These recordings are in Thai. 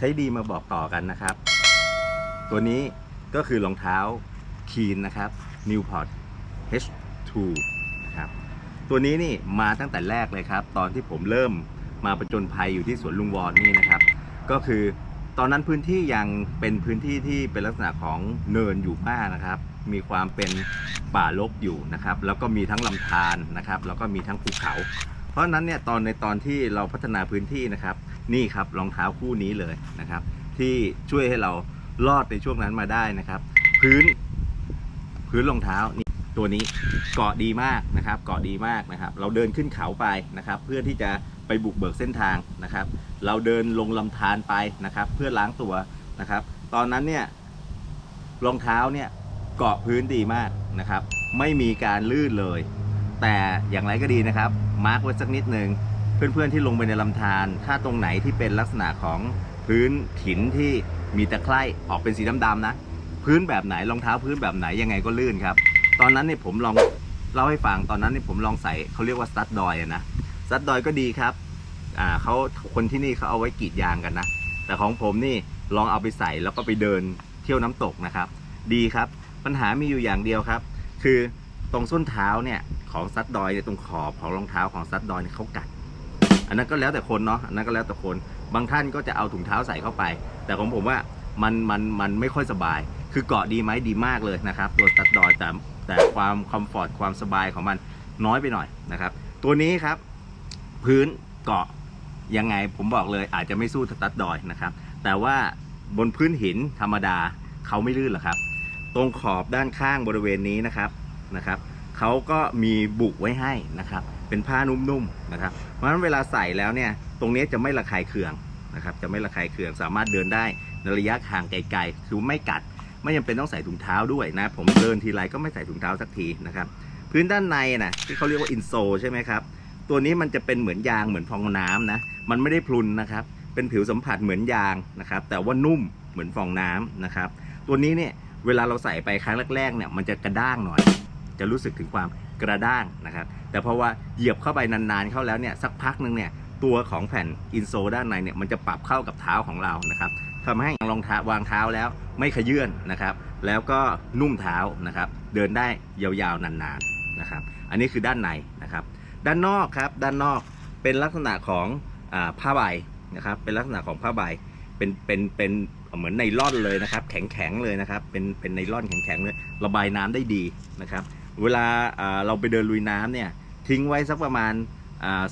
ช้ดีมาบอกต่อกันนะครับ ตัวนี้ก็คือรองเท้าคีนนะครับ Newport H2 นะครับตัวนี้นี่มาตั้งแต่แรกเลยครับ ตอนที่ผมเริ่มมาประจนภัยอยู่ที่สวนลุงวอนนี่นะครับ ก็คือตอนนั้นพื้นที่ยังเป็นพื้นที่ที่เป็นลักษณะของเนินอยู่มากนะครับ มีความเป็นป่ารกอยู่นะครับ แล้วก็มีทั้งลำธารนะครับ แล้วก็มีทั้งภูเขา เพราะนั้นเนี่ยตอนในตอนที่เราพัฒนาพื้นที่นะครับ นี่ครับรองเท้าคู่นี้เลยนะครับ ที่ช่วยให้เรารอดในช่วงนั้นมาได้นะครับ พื้น พื้นรองเท้านี่ตัวนี้เกาะดีมากนะครับ เกาะดีมากนะครับ เราเดินขึ้นเขาไปนะครับ เพื่อที่จะไปบุกเบิกเส้นทางนะครับ เราเดินลงลำธารไปนะครับ เพื่อล้างตัวนะครับ ตอนนั้นเนี่ยรองเท้าเนี่ยเกาะพื้นดีมากนะครับ ไม่มีการลื่นเลย แต่อย่างไรก็ดีนะครับ มาร์กไว้สักนิดหนึ่ง เพื่อนๆที่ลงไปในลำธารถ้าตรงไหนที่เป็นลักษณะของพื้นหินที่มีตะไคร่ออกเป็นสีดำๆนะ พื้นแบบไหนรองเท้าพื้นแบบไหนยังไงก็ลื่นครับ ตอนนั้นเนี่ยผมลองเล่าให้ฟังตอนนั้นเนี่ยผมลองใส่เขาเรียกว่าสตัดดอยนะสตัดดอยก็ดีครับอ่าเขาคนที่นี่เขาเอาไว้กรีดยางกันนะ แต่ของผมนี่ลองเอาไปใส่แล้วก็ไปเดินเที่ยวน้ำตกนะครับ ดีครับ ปัญหามีอยู่อย่างเดียวครับ คือตรงส้นเท้าเนี่ยของซัดดอยเนี่ยตรงขอบของรองเท้าของซัดดอยเนี่ยเขากัด อันนั้นก็แล้วแต่คนเนาะอันนั้นก็แล้วแต่คน บางท่านก็จะเอาถุงเท้าใส่เข้าไป แต่ของผมว่ามันมันมันไม่ค่อยสบาย คือเกาะดีไหมดีมากเลยนะครับ ตัวซัดดอยแต่แต่ความคอมฟอร์ตความสบายของมันน้อยไปหน่อยนะครับ ตัวนี้ครับ พื้นเกาะยังไงผมบอกเลยอาจจะไม่สู้ตัดดอยนะครับ แต่ว่าบนพื้นหินธรรมดาเขาไม่ลื่นหรอกครับ ตรงขอบด้านข้างบริเวณนี้นะครับนะครับเขาก็มีบุไว้ให้นะครับ เป็นผ้านุ่มๆนะครับ เพราะฉะนั้นเวลาใส่แล้วเนี่ยตรงนี้จะไม่ระคายเคืองนะครับจะไม่ระคายเคืองสามารถเดินได้ในระยะห่างไกลๆคือไม่กัด ไม่จำเป็นต้องใส่ถุงเท้าด้วยนะ ผมเดินทีไรก็ไม่ใส่ถุงเท้าสักทีนะครับ พื้นด้านในนะที่เขาเรียกว่าอินโซใช่ไหมครับตัวนี้มันจะเป็นเหมือนยางเหมือนฟองน้ำนะมันไม่ได้พรุนนะครับ เป็นผิวสัมผัสเหมือนยางนะครับ แต่ว่านุ่มเหมือนฟองน้ำนะครับ ตัวนี้เนี่ยเวลาเราใส่ไปครั้งแรกๆเนี่ยมันจะกระด้างหน่อย จะรู้สึกถึงความ กระด้างนะครับ แต่เพราะว่าเหยียบเข้าไปนานๆเข้าแล้วเนี่ยสักพักหนึ่งเนี่ยตัวของแผ่นอินโซด้านในเนี่ยมันจะปรับเข้ากับเท้าของเรานะครับทำให้รองเท้าวางเท้าแล้วไม่ขยื่นนะครับ แล้วก็นุ่มเท้านะครับ เดินได้ยาวๆนานๆนะครับ อันนี้คือด้านในนะครับ ด้านนอกครับด้านนอกเป็นลักษณะของอผ้าใบนะครับ เป็นลักษณะของผ้าใบเป็นเป็นเป็นเหมือนไนล่อนเลยนะครับ แข็งแข็งๆเลยนะครับ เป็นเป็นไนล่อนแข็งแข็งๆเลยระบายน้ำได้ดีนะครับ เวลาเราไปเดินลุยน้ำเนี่ยทิ้งไว้สักประมาณ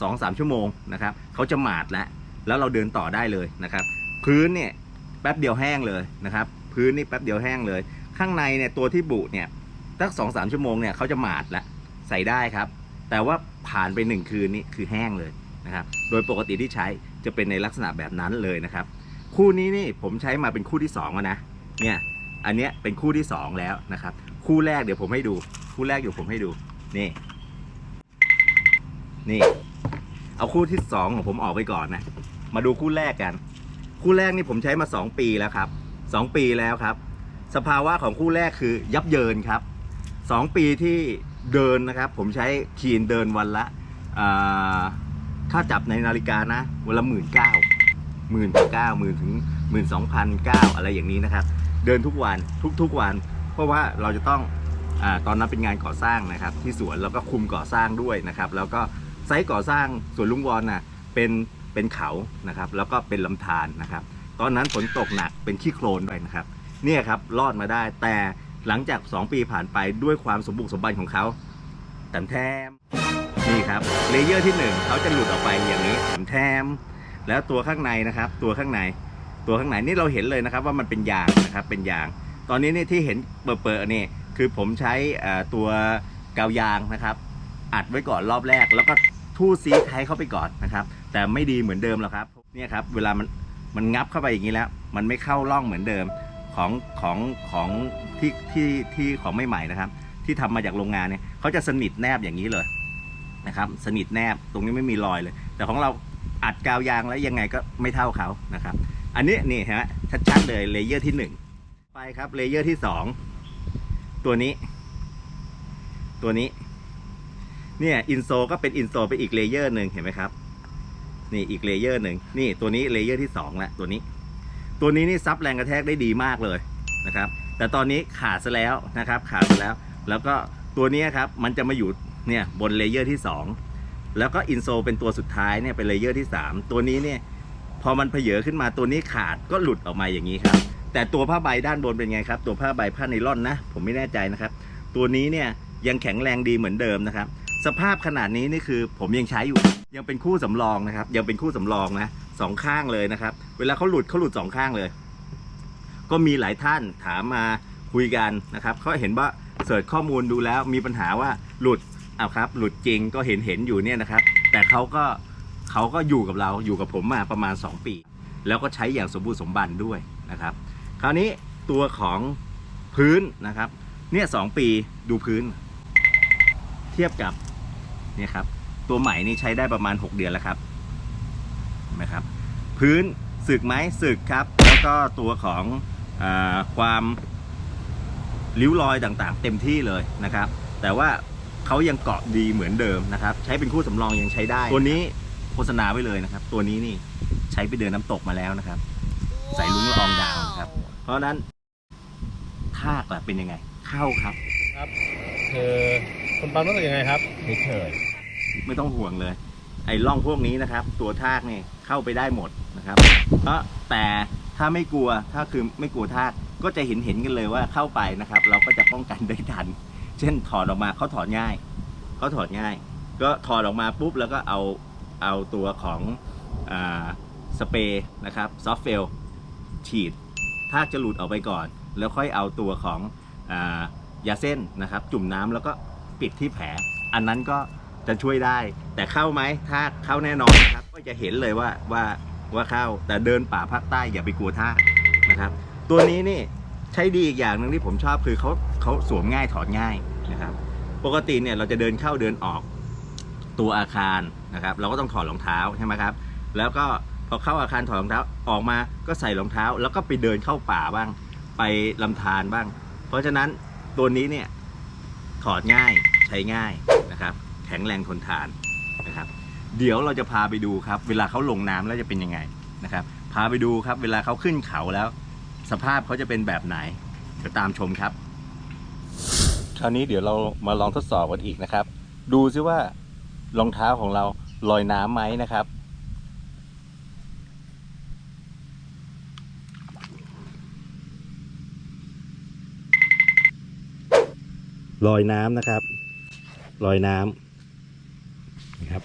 สองสามชั่วโมงนะครับเขาจะหมาดแล้วแล้วเราเดินต่อได้เลยนะครับ พื้นเนี่ยแป๊บเดียวแห้งเลยนะครับ พื้นนี่แป๊บเดียวแห้งเลย ข้างในเนี่ยตัวที่บุเนี่ยสักสองสามชั่วโมงเนี่ยเขาจะหมาดแล้วใส่ได้ครับ แต่ว่าผ่านไปหนึ่งคืนนี่คือแห้งเลยนะครับ โดยปกติที่ใช้จะเป็นในลักษณะแบบนั้นเลยนะครับ คู่นี้นี่ผมใช้มาเป็นคู่ที่สองแล้วนะเนี่ยอันเนี้ยเป็นคู่ที่สองแล้วนะครับ คู่แรกเดี๋ยวผมให้ดู คู่แรกเดี๋ยวผมให้ดู นี่ นี่ เอาคู่ที่สองของผมออกไปก่อนนะ มาดูคู่แรกกัน คู่แรกนี่ผมใช้มาสองปีแล้วครับสองปีแล้วครับ สภาวะของคู่แรกคือยับเยินครับสองปีที่เดินนะครับ ผมใช้คีนเดินวันละอ่าถ้าจับในนาฬิกานะวันละหมื่นเก้าหมื่นเก้าหมื่นถึงหมื่นสองพันเก้าอะไรอย่างนี้นะครับ เดินทุกวันทุกๆวัน เพราะว่าเราจะต้องอตอนนั้นเป็นงานก่อสร้างนะครับ ที่สวนแล้วก็คุมก่อสร้างด้วยนะครับ แล้วก็ไซต์ก่อสร้างสวนลุงวอนน่ะเป็นเป็นเขานะครับ แล้วก็เป็นลำธารนะครับ ตอนนั้นฝนตกหนักเป็นขี้โคลนด้วยนะครับเนี่ยครับรอดมาได้แต่หลังจาก 2 ปีผ่านไปด้วยความสมบุกสมบันของเขาแถมแทมนี่ครับเลเยอร์ที่ 1เขาจะหลุดออกไปอย่างนี้แถมแทมแล้วตัวข้างในนะครับ ตัวข้างในตัวข้างในนี่เราเห็นเลยนะครับ ว่ามันเป็นยางนะครับเป็นยาง ตอนนี้นี่ที่เห็นเปิดๆนี่คือผมใช้ตัวกาวยางนะครับ อัดไว้ก่อนรอบแรก แล้วก็ทู่ซีไทยเข้าไปก่อนนะครับ แต่ไม่ดีเหมือนเดิมแล้วครับเนี่ยครับเวลามันมันงับเข้าไปอย่างนี้แล้ว มันไม่เข้าร่องเหมือนเดิมของของของที่ที่ที่ของไม่ใหม่นะครับ ที่ทำมาจากโรงงานเนี่ยเขาจะสนิทแนบอย่างนี้เลยนะครับ สนิทแนบตรงนี้ไม่มีรอยเลย แต่ของเราอัดกาวยางแล้วยังไงก็ไม่เท่าเขานะครับ อันนี้นี่ฮะชัดๆเลยเลเยอร์ที่หนึ่ง ไปครับเลเยอร์ที่สองตัวนี้ ตัวนี้ เนี่ยอินโซก็เป็นอินโซไปอีกเลเยอร์หนึ่งเห็นไหมครับ นี่อีกเลเยอร์หนึ่งนี่ตัวนี้เลเยอร์ที่สองละตัวนี้ ตัวนี้นี่ซับแรงกระแทกได้ดีมากเลยนะครับ แต่ตอนนี้ขาดซะแล้วนะครับ ขาดซะแล้ว แล้วก็ตัวนี้ครับมันจะมาอยู่เนี่ยบนเลเยอร์ที่2แล้วก็อินโซเป็นตัวสุดท้ายเนี่ยเป็นเลเยอร์ที่3ตัวนี้เนี่ยพอมันเพเยอขึ้นมาตัวนี้ขาดก็หลุดออกมาอย่างนี้ครับ แต่ตัวผ้าใบด้านบนเป็นไงครับ ตัวผ้าใบผ้าไนล่อนนะ ผมไม่แน่ใจนะครับ ตัวนี้เนี่ยยังแข็งแรงดีเหมือนเดิมนะครับ สภาพขนาดนี้นี่คือผมยังใช้อยู่ ยังเป็นคู่สำรองนะครับ ยังเป็นคู่สำรองนะสองข้างเลยนะครับ เวลาเขาหลุดเขาหลุดสองข้างเลย ก็มีหลายท่านถามมาคุยกันนะครับเขาเห็นว่าเสิร์ชข้อมูลดูแล้วมีปัญหาว่าหลุดเอาครับ หลุดจริงก็เห็นเห็นอยู่เนี่ยนะครับ แต่เขาก็เขาก็อยู่กับเราอยู่กับผมมาประมาณ 2 ปี แล้วก็ใช้อย่างสมบูรณ์สมบันด้วยนะครับ คราวนี้ตัวของพื้นนะครับ เนี่ยสองปีดูพื้น เทียบกับเนี่ยครับ ตัวใหม่นี่ใช้ได้ประมาณ 6 เดือนแล้วครับเห็นไหมครับ พื้นสึกไหมสึกครับ แล้วก็ตัวของอความริ้วรอยต่างๆ เต็มที่เลยนะครับ แต่ว่าเขายังเกาะดีเหมือนเดิมนะครับ ใช้เป็นคู่สำรองยังใช้ได้ ตัวนี้โฆษณาไว้เลยนะครับ ตัวนี้นี่ใช้ไปเดินน้ำตกมาแล้วนะครับ ใส่ลุงละอองดาวครับ เพราะฉะนั้นทากล่ะเป็นยังไง เข้าครับ ครับคือคุณปั๊มรู้สึกยังไงครับเฉยๆไม่ต้องห่วงเลย ไอ้ร่องพวกนี้นะครับ ตัวทากนี่เข้าไปได้หมดนะครับเพราะแต่ถ้าไม่กลัวถ้าคือไม่กลัวทากก็จะเห็นเห็นกันเลยว่าเข้าไปนะครับ เราก็จะป้องกันได้ทัน เช่นถอดออกมาเขาถอดง่ายเขาถอดง่าย ก็ถอดออกมาปุ๊บแล้วก็เอาเอาตัวของอาสเปรย์นะครับซอฟเฟลฉีด ทากจะหลุดออกไปก่อน แล้วค่อยเอาตัวของอยาเส้นนะครับ จุ่มน้ำแล้วก็ปิดที่แผล อันนั้นก็จะช่วยได้ แต่เข้าไหมถ้าเข้าแน่นอนนะครับ ก็จะเห็นเลยว่าว่าว่าเข้า แต่เดินป่าภาคใต้อย่าไปกลัวท่ากนะครับ ตัวนี้นี่ใช้ดีอีกอย่างหนึ่งที่ผมชอบคือเขาเขาสวมง่ายถอดง่ายนะครับ ปกติเนี่ยเราจะเดินเข้าเดินออกตัวอาคารนะครับ เราก็ต้องถอดรองเท้าใช่ไหมครับ แล้วก็ อเข้าอาคารถอดรองเท้าออกมาก็ใส่รองเท้า แล้วก็ไปเดินเข้าป่าบ้าง ไปลำธารบ้าง เพราะฉะนั้นตัวนี้เนี่ยถอดง่ายใช้ง่ายนะครับ แข็งแรงทนทานนะครับ เดี๋ยวเราจะพาไปดูครับ เวลาเขาลงน้ำแล้วจะเป็นยังไงนะครับ พาไปดูครับ เวลาเขาขึ้นเขาแล้ว สภาพเขาจะเป็นแบบไหนเดี๋ยวตามชมครับ คราวนี้เดี๋ยวเรามาลองทดสอบกันอีกนะครับ ดูซิว่ารองเท้าของเราลอยน้ำไหมนะครับ ลอยน้ำนะครับ ลอยน้ำนะครับ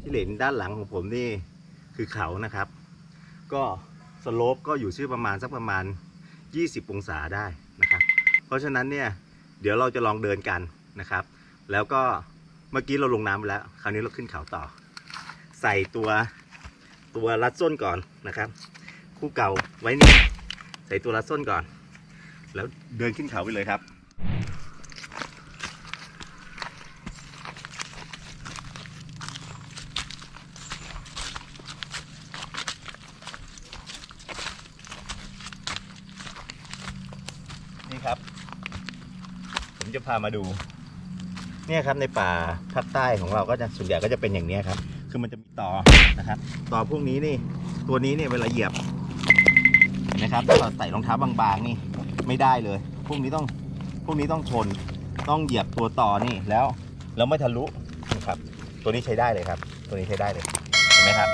ที่เห็นด้านหลังของผมนี่คือเขานะครับ ก็สโลปก็อยู่ที่อประมาณสักประมาณ 20 องศาได้นะครับ เพราะฉะนั้นเนี่ยเดี๋ยวเราจะลองเดินกันนะครับ แล้วก็ เมื่อกี้เราลงน้ำไปแล้ว คราวนี้เราขึ้นเขาต่อ ใส่ตัวตัวรัดส้นก่อนนะครับ คู่เก่าไว้นี่ใส่ตัวรัดส้นก่อน แล้วเดินขึ้นเขาไปเลยครับ นี่ครับ ผมจะพามาดู เนี่ยครับในป่าภาคใต้ของเราก็จะส่วนใหญ่ก็จะเป็นอย่างนี้ครับ คือมันจะมีต่อนะครับต่อพวกนี้นี่ ตัวนี้เนี่ยเวลาเหยียบเห็นไหมครับถ้าเราใส่รองเท้าบางๆนี่ไม่ได้เลย พวกนี้ต้องพวกนี้ต้องชนต้องเหยียบตัวต่อนี่แล้วแล้วไม่ทะลุนะครับ ตัวนี้ใช้ได้เลยครับ ตัวนี้ใช้ได้เลยเห็นไหมครับ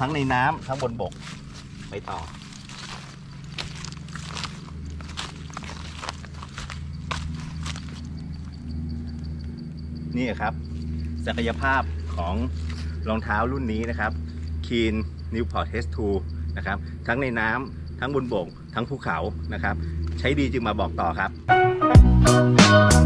ทั้งในน้ำทั้งบนบกไปต่อ นี่ครับ ศักยภาพของรองเท้ารุ่นนี้นะครับ Keen Newport H2 นะครับ ทั้งในน้ำทั้งบนบกทั้งภูเขานะครับ ใช้ดีจึงมาบอกต่อครับ